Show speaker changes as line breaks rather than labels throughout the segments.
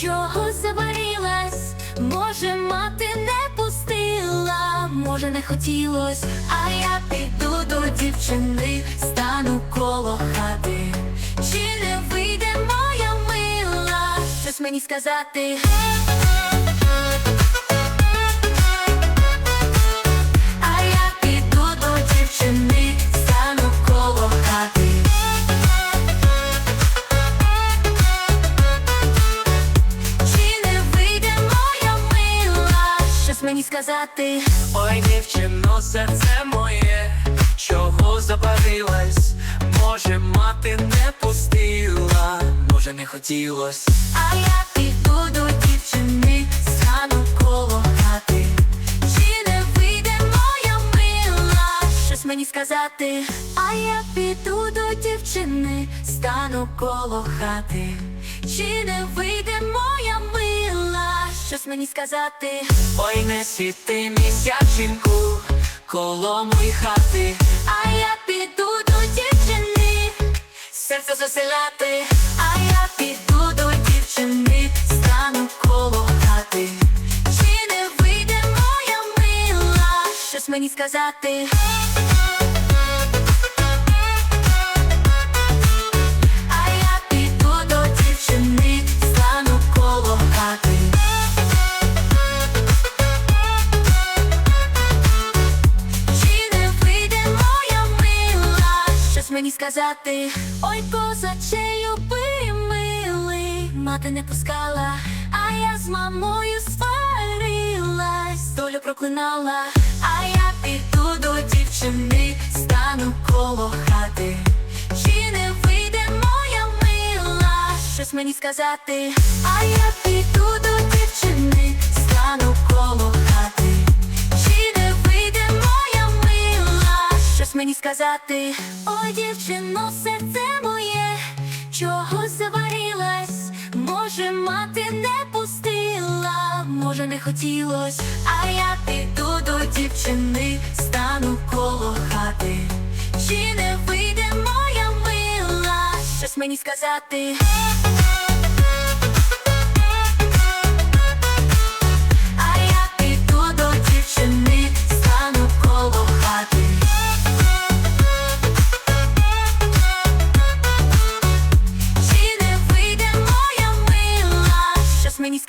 чого забарилась, може, мати не пустила, може, не хотілось, а я піду до дівчини, стану коло хати. Чи не вийде моя мила щось мені сказати? Сказати?
Ой, дівчино, серце моє, чого запарилась? Може, мати не пустила, може, не хотілось.
А я піду до дівчини, стану коло хати. Чи не вийде моя мила, щось мені сказати? А я піду до дівчини, стану коло хати. Чи не вийде моя мила, щось мені сказати?
Ой, не світи місячинку, коло мої хати,
А я піду до дівчини,
серце заселяти.
а я піду до дівчини, стану коло хати. Чи не вийде моя мила, щось мені сказати? Мені сказати? Ой, козачею би милий, мати не пускала, а я з мамою сварилась, долю проклинала, а я піду до дівчини, стану коло хати. Чи не вийде моя мила, щось мені сказати? А я піду до дівчини, стану коло хати. Сказати? Ой, дівчино, серце моє, чого заварилась? Може, мати не пустила, може, не хотілось, а я піду до дівчини, стану коло хати. Чи не вийде моя мила, щось мені сказати?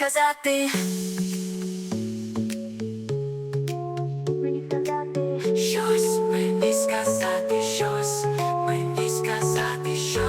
Щось мені сказати?
Щось мені сказати, щось мені сказати, щось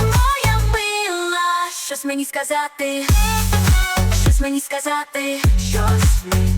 моя мила, щось мені сказати? Щось мені сказати?
Щось мені